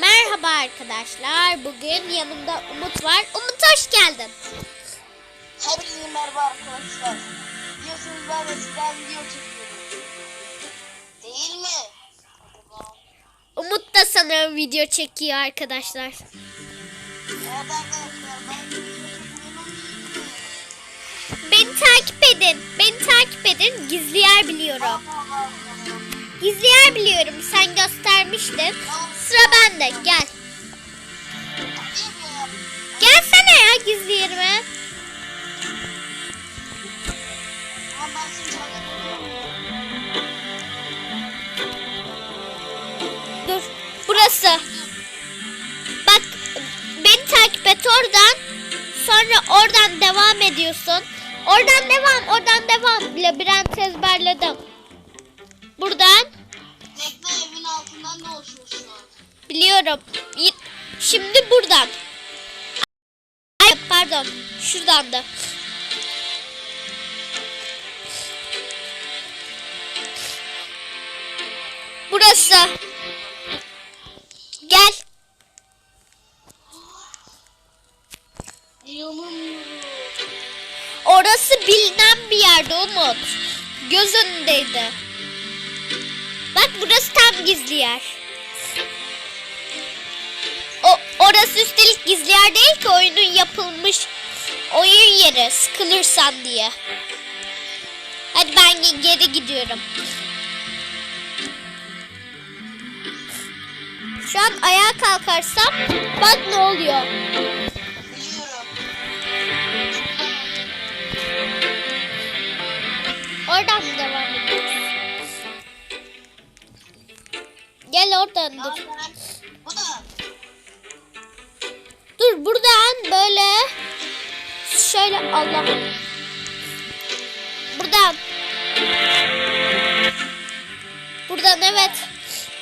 Merhaba arkadaşlar. Bugün yanımda Umut var. Umut hoş geldin. Hepinize merhaba arkadaşlar. Biliyorsunuz ben de sizden video çekiyorum. Değil mi? Umut da sanırım video çekiyor arkadaşlar. Evet arkadaşlar ben video çekiyorum. Beni takip edin. Beni takip edin. Gizli yer biliyorum. Gizli yer biliyorum. Sen göstermiştin. Sıra bende. Gel. Gelsene ya gizli yerime. Dur. Burası. Bak beni takip et oradan. Sonra oradan devam ediyorsun. Oradan devam, oradan devam. Labirent ezberledim. Buradan biliyorum. Şimdi buradan. Ay pardon. Şuradan da. Burası. Gel. Orası bilinen bir yerde Umut. Göz önündeydi. Bak burası tam gizli yer. Orası üstelik gizli yer değil ki oyunun yapılmış oyun yeri sıkılırsan diye. Hadi ben ge- geri gidiyorum. Şu an ayağa kalkarsam bak ne oluyor. Oradan devam ediyoruz? Gel oradan dur. Buradan böyle şöyle Allah. Buradan. Buradan evet.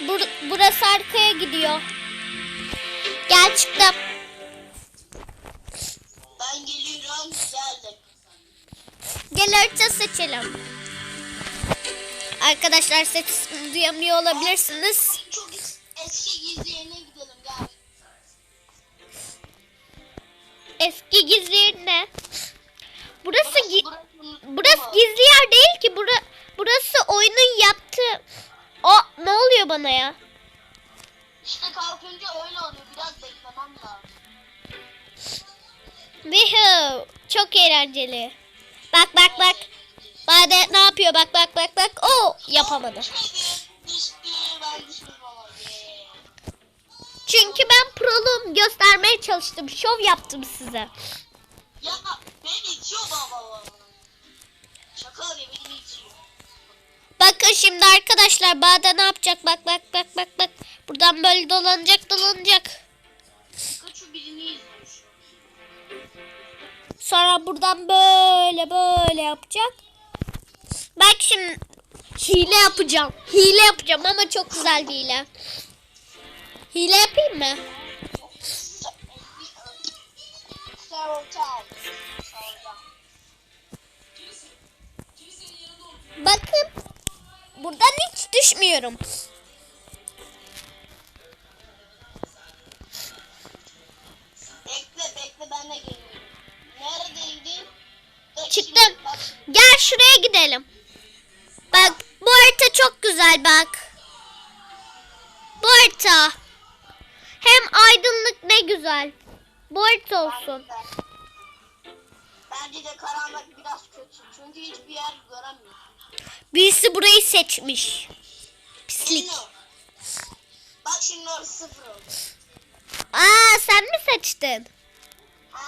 Bur burası arkaya gidiyor. Gel çıktım. Ben geliyorum. Geldim. Gel harita seçelim. Arkadaşlar ses duyamıyor olabilirsiniz. Eski gizli yer ne? Burası gi- Burası gizli yer değil ki. Bura, burası oyunun yaptığı... O ne oluyor bana ya? İşte kalkınca öyle oluyor. Biraz beklemem lazım. Woohoo! Çok eğlenceli. Bak bak bak. Bade ne yapıyor? Bak bak bak bak. Oo yapamadı. Çünkü ben proluğum göstermeye çalıştım. Şov yaptım size. Ya beni itiyor baba. Şaka öyle beni itiyor. Bakın şimdi arkadaşlar Bade ne yapacak? Bak bak bak bak bak. Buradan böyle dolanacak dolanacak. Birini izliyor. Sonra buradan böyle böyle yapacak. Bak şimdi hile yapacağım. Hile yapacağım ama çok güzel bir hile. Hile yapayım mı? Bakın. Buradan hiç düşmüyorum. Bekle bekle ben de geliyorum. Neredeydin? Çıktım. Gel şuraya gidelim. Bak bu harita çok güzel bak. Bu harita. Hem aydınlık ne güzel. Harita olsun. Bence- de karanlık biraz kötü. Çünkü hiçbir yer göremiyorum. Birisi burayı seçmiş. Pislik. Şimdi- Bak şimdi orası sıfır oldu. Aa sen mi seçtin? Ha,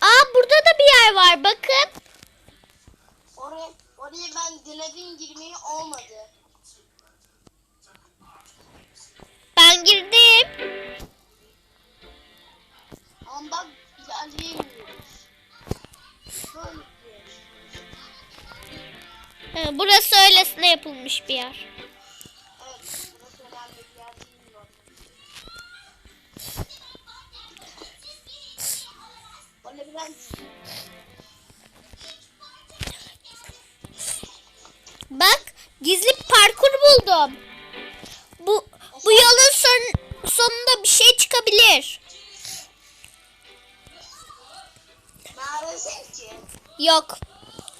Aa burada da bir yer var bakın. oraya, oraya ben denedim girmeyi olmadı. Ben girdim. Ama bak ilerleyemiyoruz. Böyle gidiyoruz. Ha, burası öylesine yapılmış bir yer. Evet, burası önemli bir yer değil mi? Böyle ben Bak gizli parkur buldum. olabilir. Yok.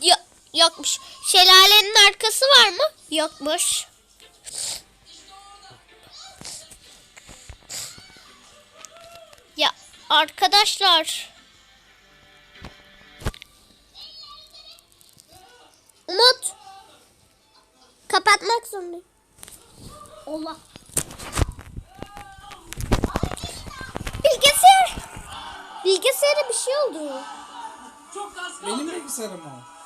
Yok. Yokmuş. Şelalenin arkası var mı? Yokmuş. Ya arkadaşlar. Umut. Kapatmak zorundayım. Allah. Bilgisayara bir şey oldu. Benim bilgisayarım o.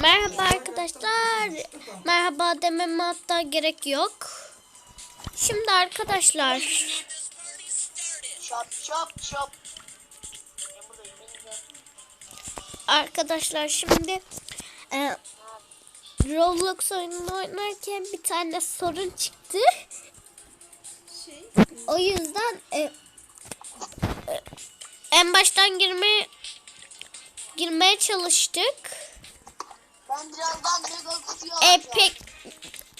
Merhaba arkadaşlar. Merhaba dememe hatta gerek yok. Şimdi arkadaşlar arkadaşlar şimdi e, Roblox oyununu oynarken bir tane sorun çıktı. O yüzden e, en baştan girmeye girmeye çalıştık. Ben birazdan mega kutuyu E, alacağım. pek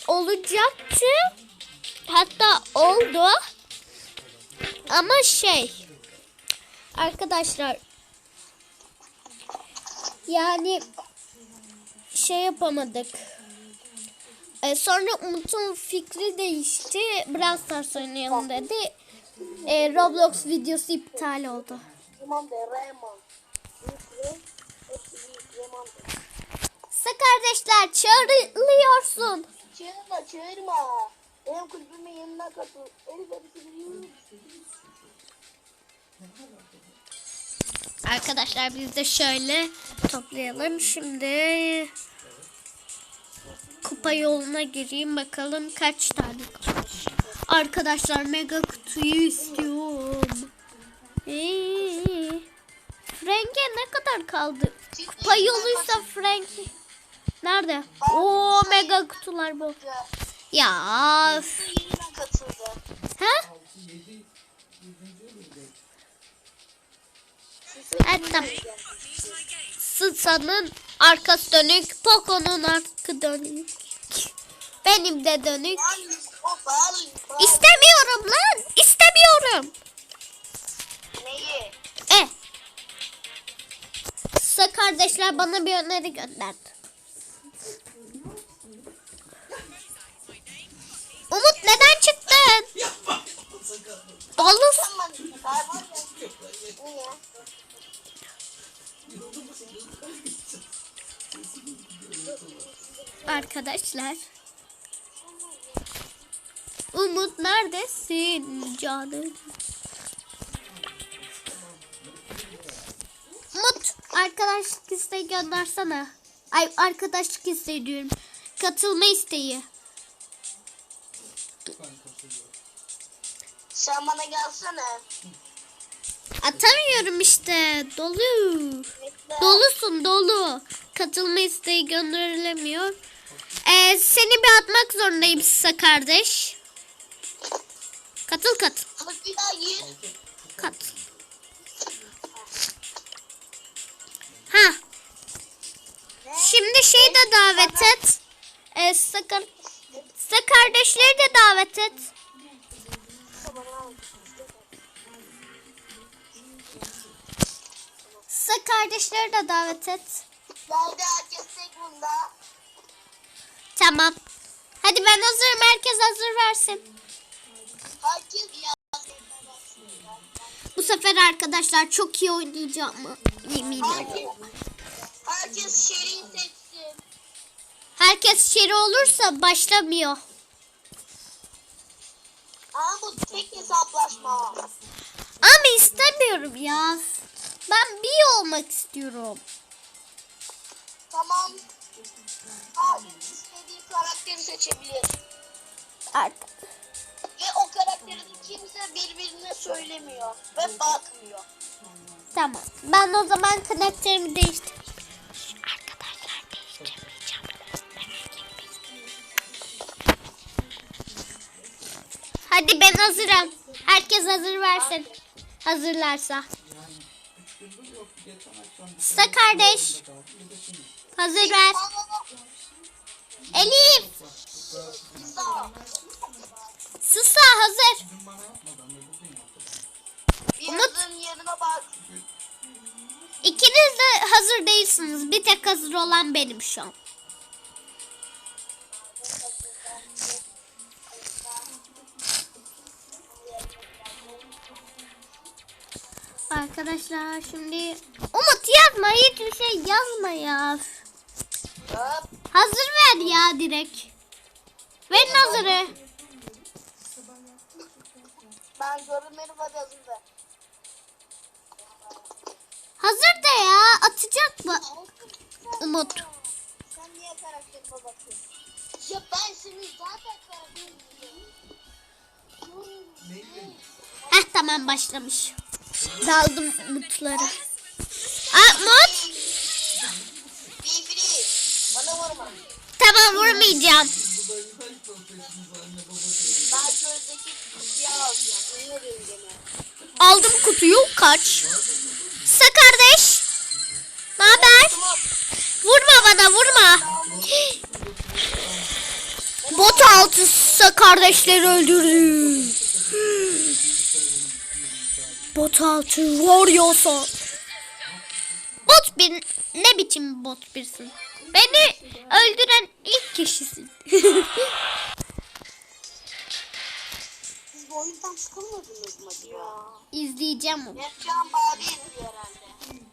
olacaktı. Hatta oldu. Ama şey arkadaşlar yani şey yapamadık. E, sonra Umut'un fikri değişti. Brawl Stars oynayalım dedi. E, Roblox videosu iptal oldu. Sa kardeşler çağrılıyorsun. Çağırma çağırma. Benim kulübüme yanına katıl. Elif. Arkadaşlar biz de şöyle toplayalım. Şimdi kupa yoluna gireyim bakalım kaç tane kalmış. Arkadaşlar mega kutuyu istiyorum. Ee, Frank'e ne kadar kaldı? Kupa yoluysa Frank nerede? Oo mega kutular bu. Ya. Ha? Tamam. Sısa'nın arkası dönük, Poco'nun arka dönük. Benim de dönük. İstemiyorum lan, istemiyorum. Neyi? E. Sısa kardeşler bana bir öneri gönderdi. Umut neden çıktın? Niye? Arkadaşlar. Umut neredesin canım? Umut arkadaşlık isteği göndersene. Ay arkadaşlık isteği diyorum. Katılma isteği. Sen bana gelsene. Atamıyorum işte. Dolu. Bekle. Dolusun dolu. Katılma isteği gönderilemiyor. Ee, seni bir atmak zorundayım size kardeş. Katıl katıl. Kılık bir daha gir. Kat. Ha. Şimdi şey de davet et. Ee, sakar, size kardeşleri de davet et. Size kardeşleri de davet et. Geldi herkes tek bunda. Tamam. Hadi ben hazırım. Herkes hazır versin. Bu sefer arkadaşlar çok iyi oynayacağım. Yemin ederim. Herkes, şeriyi seçsin. Herkes şeri olursa başlamıyor. Ama bu tek hesaplaşma. Ama istemiyorum ya. Ben bir olmak istiyorum. Tamam. Herkes istediği karakteri seçebilir. Artık. Ve o karakteri de kimse birbirine söylemiyor. Ve bakmıyor. Tamam. Ben o zaman karakterimi değiştireyim. Arkadaşlar değiştirmeyeceğim. Hadi ben hazırım. Herkes hazır versin. Hazırlarsa. Sıra kardeş. Hazır ver. Elif. Hazır değilsiniz. Bir tek hazır olan benim şu an. Arkadaşlar şimdi Umut yazma hiçbir şey yazma ya. Hop. Hazır ver ya direkt. Verin hazırı. Ben gördüm benim hadi ya atacak mı Umut? Sen niye karakterime bakıyorsun? Ya ben senin zaten karakterini Heh tamam başlamış. Daldım Umutları. Aa Umut. Bana vurma. Tamam vurmayacağım. Aldım kutuyu kaç. Sa kardeş. Ne haber? Vurma bana vurma. Bot altı Sa kardeşleri öldürdü. Bot altı varıyorsa. Bot bir ne biçim bot birsin? Beni öldüren ilk kişisin. Siz bu oyundan sıkılmadınız mı ya? İzleyeceğim onu. Mertcan bari izliyor herhalde.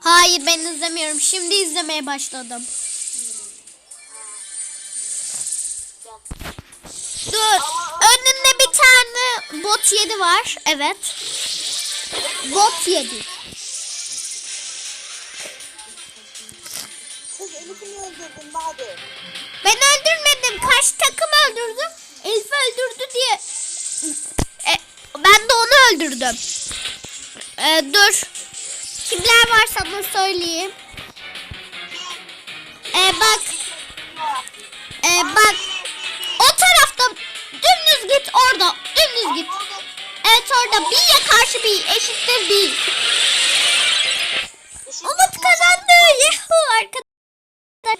Hayır ben izlemiyorum. Şimdi izlemeye başladım. Dur. Önünde bir tane bot yedi var. Evet. Bot yedi. Ben öldürmedim. Kaç takım öldürdüm. Elif öldürdü diye. E, ben de onu öldürdüm. E, dur. Kimler var sana söyleyeyim. E, bak. E, bak. O tarafta dümdüz git orada. Dümdüz git. Evet orada B'ye karşı B eşittir B. Umut kazandı. Yuhu arkadaşlar.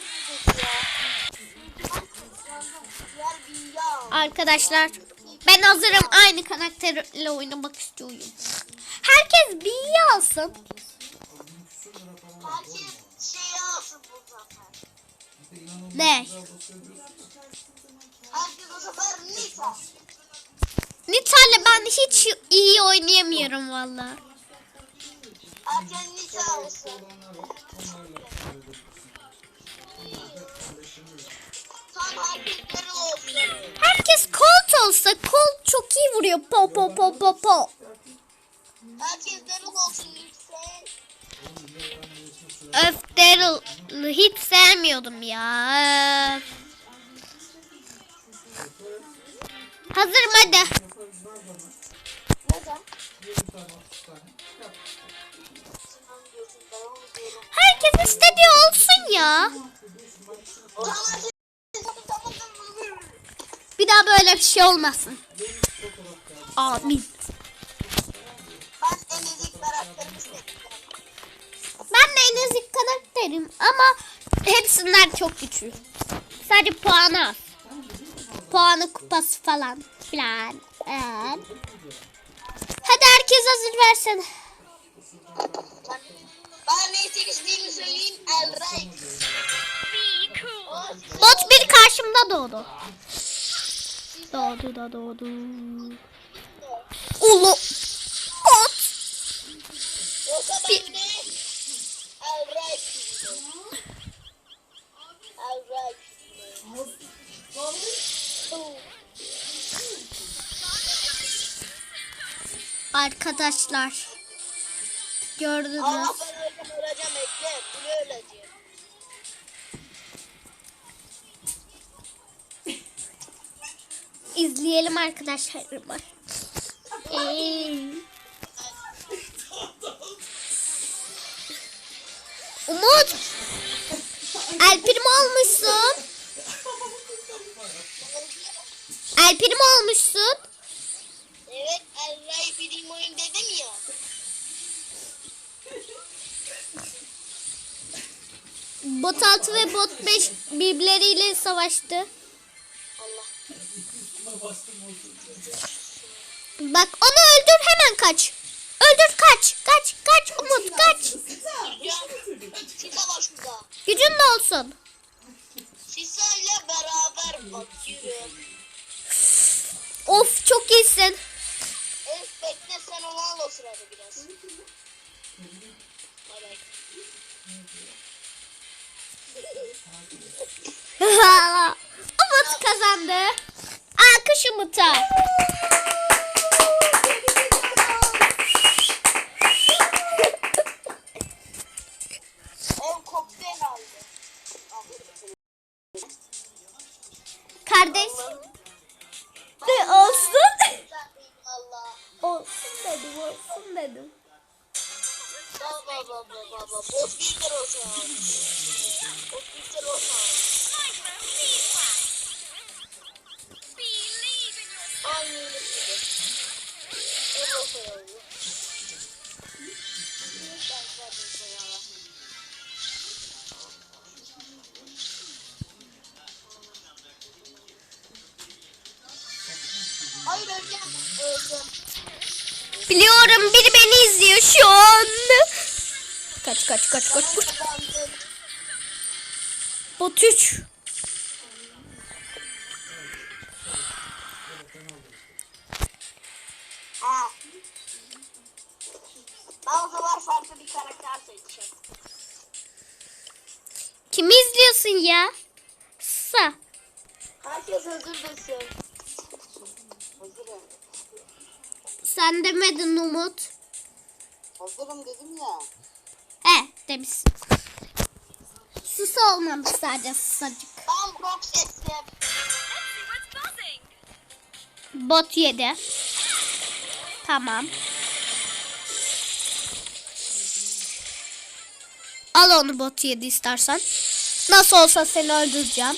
Arkadaşlar ben hazırım. Aynı karakterle oynamak istiyorum. Herkes B'yi alsın. Herkes şey sefer. Ne? Nita'yla ben hiç iyi oynayamıyorum valla. Herkes Nita alsın. Herkes Colt olsa Colt çok iyi vuruyor. Po po po po po. Herkes Daryl olsun. Öf hiç sevmiyordum ya. Öf. Hazırım hadi. Herkes istediği olsun ya. Bir daha böyle bir şey olmasın. Amin. Ezik karakterim ama hepsinden çok güçlü. Sadece puanı az. Puanı kupası falan filan. Evet. Hadi herkes hazır versin. Ben ne seçtiğimi söyleyeyim. Elray. Bot bir karşımda doğdu. Doğdu da doğdu. Ulu. Bot. Yoksa ben de Elray. Elray. Arkadaşlar. Gördünüz. Allah ben öleceğim öleceğim bekle. Bunu öleceğim. İzleyelim arkadaşlarımı. Ee, Umut. El prim olmuşsun. El prim olmuşsun. Evet Elray birim oyun dedim ya. Bot 6 ve bot 5 birbirleriyle savaştı. Allah. Bak onu öldür hemen kaç. Öldür kaç. Kaç kaç Umut kaç. Gücün de olsun. Sisa ile beraber bakıyorum. Of çok iyisin. Elif bekle sen onu al o sırada biraz. Umut kazandı. Alkış Umut'a. Biliyorum biri beni izliyor şu an. Kaç kaç kaç kaç kaç. Bot 3. susacık. Ben. Bot 7. Tamam. Al onu bot 7 istersen. Nasıl olsa seni öldüreceğim.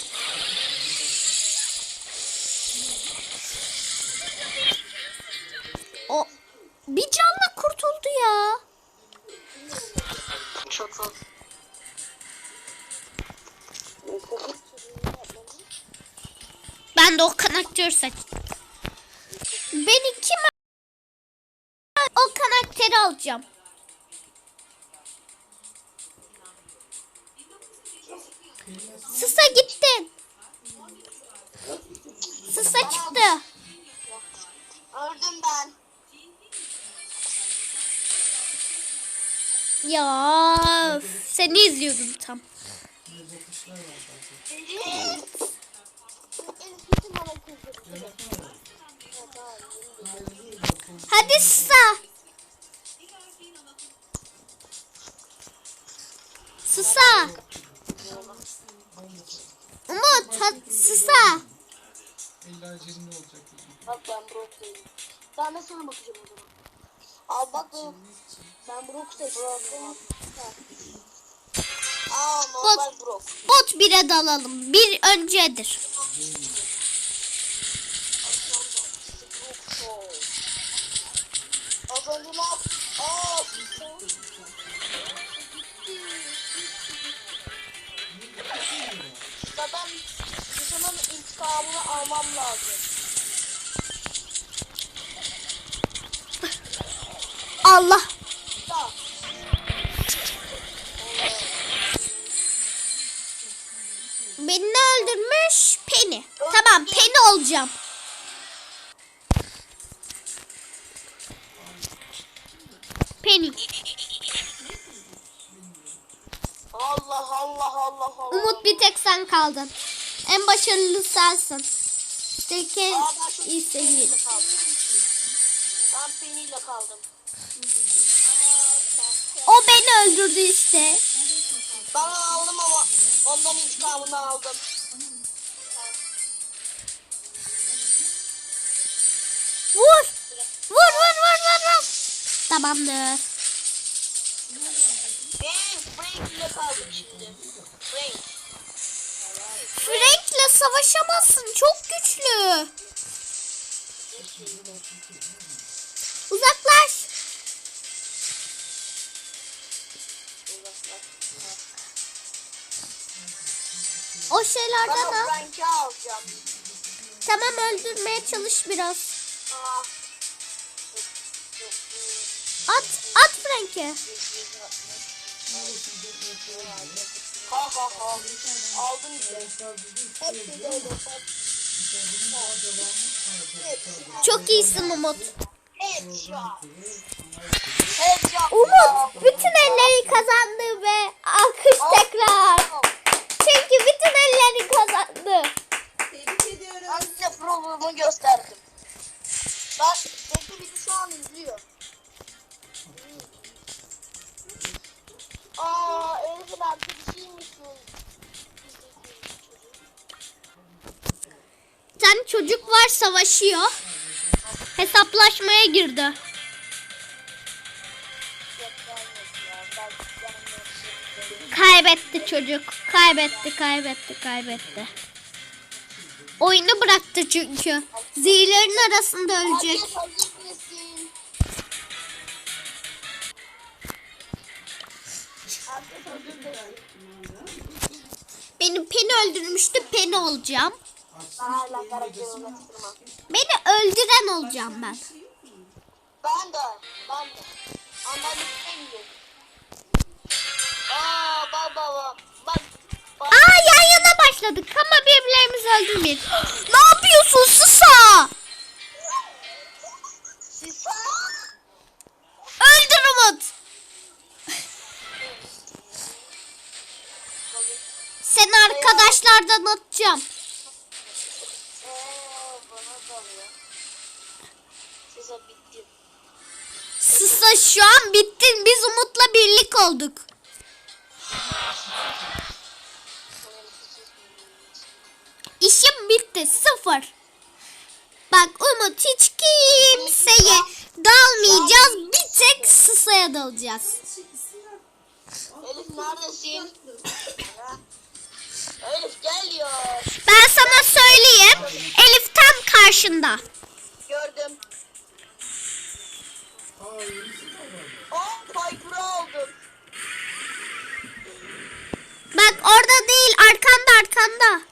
Seçtim. Beni kime o karakteri alacağım. Sısa gittin. Sısa çıktı. Öldüm ben. Ya seni izliyordum tam. Hadi Sısa. Sısa. Umut, ha- Sısa. Bak ben Brock değilim. Ben de sana bakacağım o zaman. Al bak ben. Ben Brock seçtim. Aa normal. Bot bire dalalım. Bir öncedir. Yap- Aa, Zaten almam lazım. Allah. Beni öldürmüş? Penny. Tamam Penny olacağım. Kaldın. En başarılı sensin. Değil. Penny'yle kaldım. Ben Penny'yle kaldım. O beni öldürdü işte. Ben aldım ama ondan intikamını aldım. Vur. Vur vur vur vur vur. Tamamdır. Ben Frank ile kaldım şimdi. Frank. Frank'le savaşamazsın. Çok güçlü. Uzaklaş. O şeylerden o al. Frank'i alacağım. Tamam öldürmeye çalış biraz. Aa. At, at Frank'i. Aldım öyle. Çok iyisin Umut. Umut bütün elleri kazandı ve alkış tekrar. Çünkü bütün elleri kazandı. Tebrik ediyorum. Ben size programı gösterdim. Bak Bekle bizi şu an izliyor. Aa Elif'in arkadaşıymışsın. Bir tane çocuk var savaşıyor. Hesaplaşmaya girdi. Kaybetti çocuk. Kaybetti, kaybetti, kaybetti. Oyunu bıraktı çünkü. Zehirlerin arasında ölecek. Herkes hazır mısın? Herkes hazır mısın? Beni Pen'i öldürmüştü. Pen'i olacağım. Beni öldüren olacağım ben. Ben de, ben de. Ama istemiyorum. Aa bak. Bak Aa yan yana başladık ama birbirlerimizi öldürmeyin. ne yapıyorsun Sısa? siz Öldür Umut. Seni arkadaşlardan atacağım. Sısa şu an bittin. Biz Umut'la birlik olduk. İşim bitti. Sıfır. Bak Umut hiç kimseye dalmayacağız. Bir tek Sısa'ya dalacağız. Elif neredesin? Elif geliyor. Ben sana söyleyeyim. Elif tam karşında. Gördüm. Oh Piper'ı aldım. Bak orada değil. Arkanda arkanda.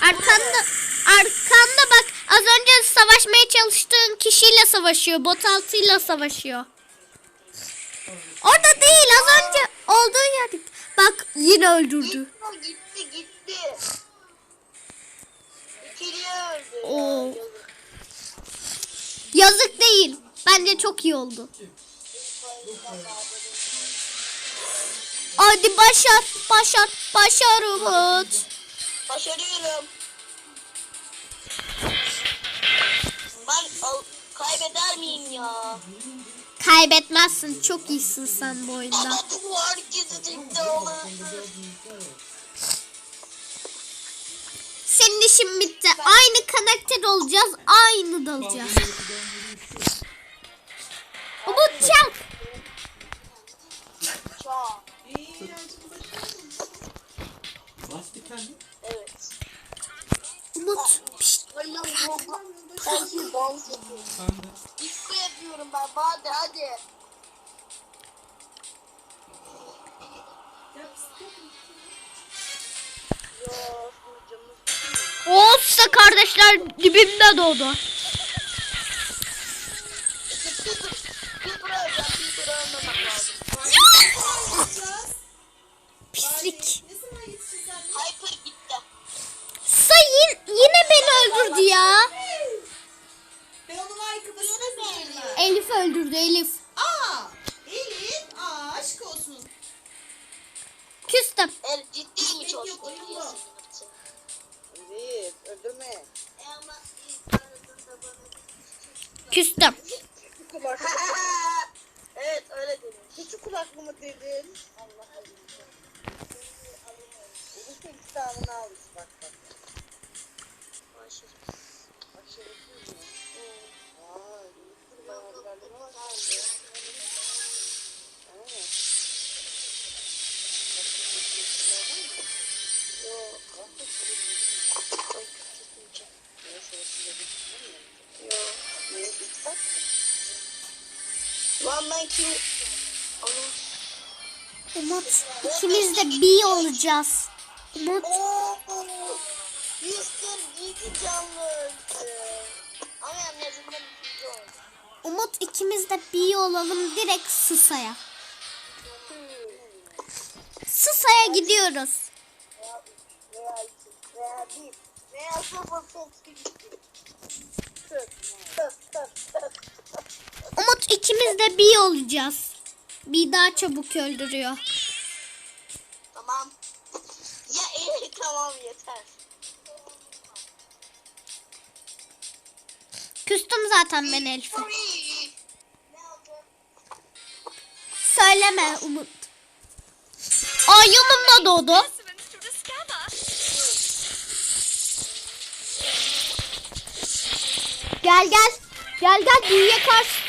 Arkanda arkanda bak az önce savaşmaya çalıştığın kişiyle savaşıyor. Bot altıyla savaşıyor. Orada değil az önce olduğu yerde. Bak yine öldürdü. Gitti gitti gitti. İkiliyi öldü. Oo. Ya, yazık. Yazık değil. Bence çok iyi oldu. Hadi başar, başar, başar Umut. Başarıyorum. Ben al- kaybeder miyim ya? Kaybetmezsin. Çok iyisin sen bu oyunda. Senin işin bitti. Aynı karakter olacağız. Aynı dalacağız. Çak. Yancımız Bas bir tane. Evet. Umut. Pişt. Sensiz dans yapıyorum. Ben de. Disco yapıyorum ben. Hadi hadi. Olsa kardeşler dibimde doğdu. Küstüm. evet, öyle dedim. Küçük kulaklı mı dedin? ikimiz de bir olacağız. Umut. Oo, Yüzler bizi canlı Ama Umut ikimiz de bir olalım direkt Sısa'ya. Sısa'ya gidiyoruz. Umut ikimiz de bir olacağız. Bir daha çabuk öldürüyor. Küstüm zaten ben Elif'e. Söyleme Umut. Aa yanımda doğdu. Gel gel. Gel gel büyüye karşı